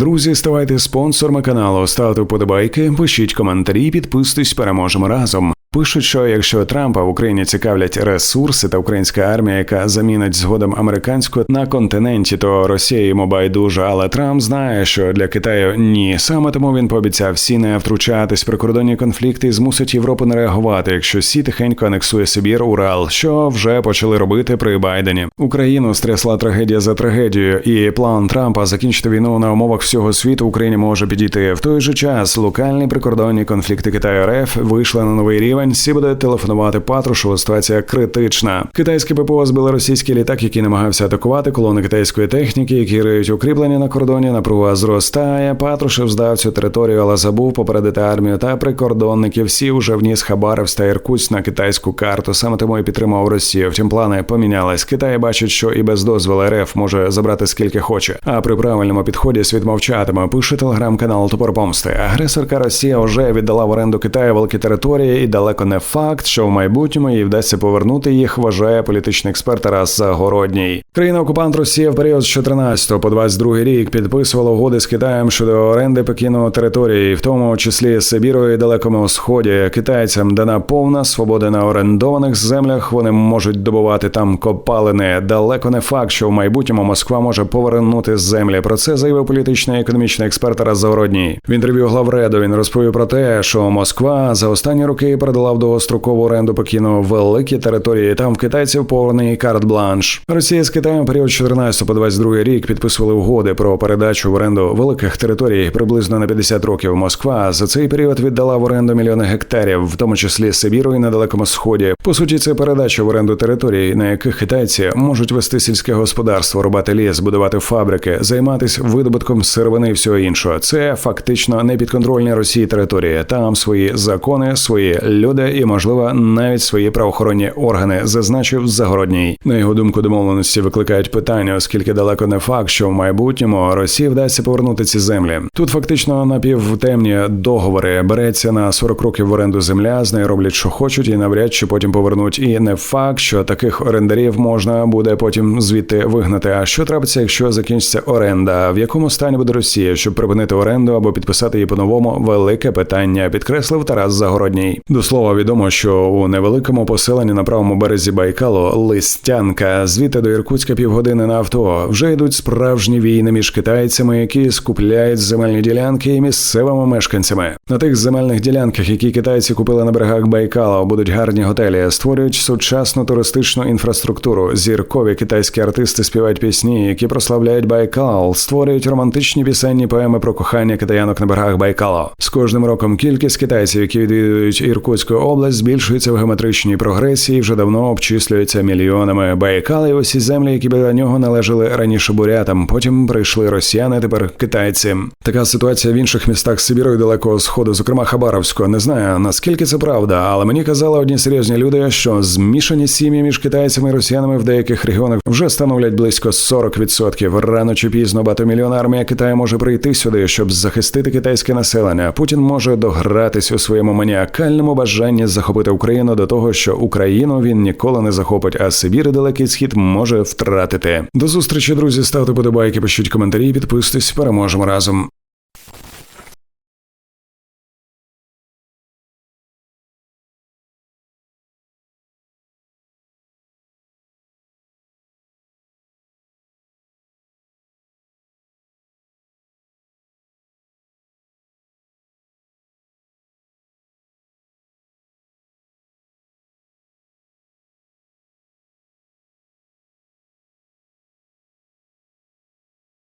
Друзі, ставайте спонсорами каналу, ставте вподобайки, пишіть коментарі, підписуйтесь, переможемо разом. Пишуть, що якщо Трампа в Україні цікавлять ресурси та українська армія, яка замінить згодом американську на континенті, то Росія йому байдуже. Але Трамп знає, що для Китаю ні. Саме тому він пообіцяв всі не втручатись прикордонні конфлікти і змусить Європу не реагувати, якщо Сі тихенько анексує Сибір, Урал, що вже почали робити при Байдені. Україну стрясла трагедія за трагедією, і план Трампа закінчити війну на умовах всього світу Україні може підійти. В той же час локальні прикордонні конфлікти Китаю РФ вийшли на новий рівень. Сі буде телефонувати Патрушеву. Ситуація критична. Китайське ППО збили російський літак, який намагався атакувати колони китайської техніки, які риють укріплення на кордоні. Напруга зростає. Патрушев здав цю територію, але забув попередити армію та прикордонників. Всі вже вніс Хабаровськ та Іркутськ на китайську карту. Саме тому і підтримав Росію. Втім, плани помінялись. Китай бачить, що і без дозволу РФ може забрати скільки хоче. А при правильному підході світ мовчатиме. Пише телеграм-канал Топор Помсти. Агресорка Росія вже віддала в оренду Китаю великі території і далеко не факт, що в майбутньому їй вдасться повернути їх. Вважає політичний експерт Тарас Загородній. Країна окупант Росія в період з 14 по 22 рік підписувала угоди з Китаєм щодо оренди Пекіну території, в тому числі Сибіру і далекому сході. Китайцям дана повна свобода на орендованих землях. Вони можуть добувати там копалини. Далеко не факт, що в майбутньому Москва може повернути землі. Про це заявив політичний і економічний експерт Тарас Загородній. В інтерв'ю главреду він розповів про те, що Москва за останні роки передала в довгострокову оренду Пекіну великі території. Там китайців повний карт-бланш. Росія з Китаєм період 14 по 22 рік підписували угоди про передачу в оренду великих територій приблизно на 50 років. Москва за цей період віддала в оренду мільйони гектарів, в тому числі Сибіру і на далекому сході. По суті, це передача в оренду територій, на яких китайці можуть вести сільське господарство, рубати ліс, будувати фабрики, займатися видобутком сировини і всього іншого. Це фактично непідконтрольні Росії території. Там свої закони, свої люди і, можливо, навіть свої правоохоронні органи, зазначив Загородній. На його думку, домовленості викликають питання, оскільки далеко не факт, що в майбутньому Росії вдасться повернути ці землі. Тут фактично напівтемні договори береться на 40 років в оренду земля, з нею роблять, що хочуть, і навряд чи потім повернуть. І не факт, що таких орендарів можна буде потім звідти вигнати. А що трапиться, якщо закінчиться оренда? В якому стані буде Росія, щоб припинити оренду або підписати її по-новому? Велике питання, підкреслив Тарас Загородній. До слова відомо, що у невеликому поселенні на правому березі Байкалу Листянка звідти до Іркутська півгодини на авто вже йдуть справжні війни між китайцями, які скупляють земельні ділянки і місцевими мешканцями. На тих земельних ділянках, які китайці купили на берегах Байкала, будуть гарні готелі, створюють сучасну туристичну інфраструктуру. Зіркові китайські артисти співають пісні, які прославляють Байкал, створюють романтичні пісенні поеми про кохання китаянок на берегах Байкала. З кожним роком кількість китайців, які відвідують Іркутську область, збільшується в геометричній прогресії. Вже давно обчислюється мільйонами. Байкал і усі землі, які біля нього належали раніше бурятам. Потім прийшли росіяни, тепер китайці. Така ситуація в інших містах Сибіру і далекого сходу, зокрема Хабаровського. Не знаю наскільки це правда, але мені казали одні серйозні люди, що змішані сім'ї між китайцями і росіянами в деяких регіонах вже становлять близько 40%. Рано чи пізно багатомільйонна армія Китаю може прийти сюди, щоб захистити китайське населення. Путін може догратись у своєму маніакальному бажанні захопити Україну до того, що Україну він ніколи не захопить, а Сибір і далекий схід може втратити. До зустрічі, друзі. Ставте подобайки, пишіть коментарі, підписуйтесь. Переможемо разом.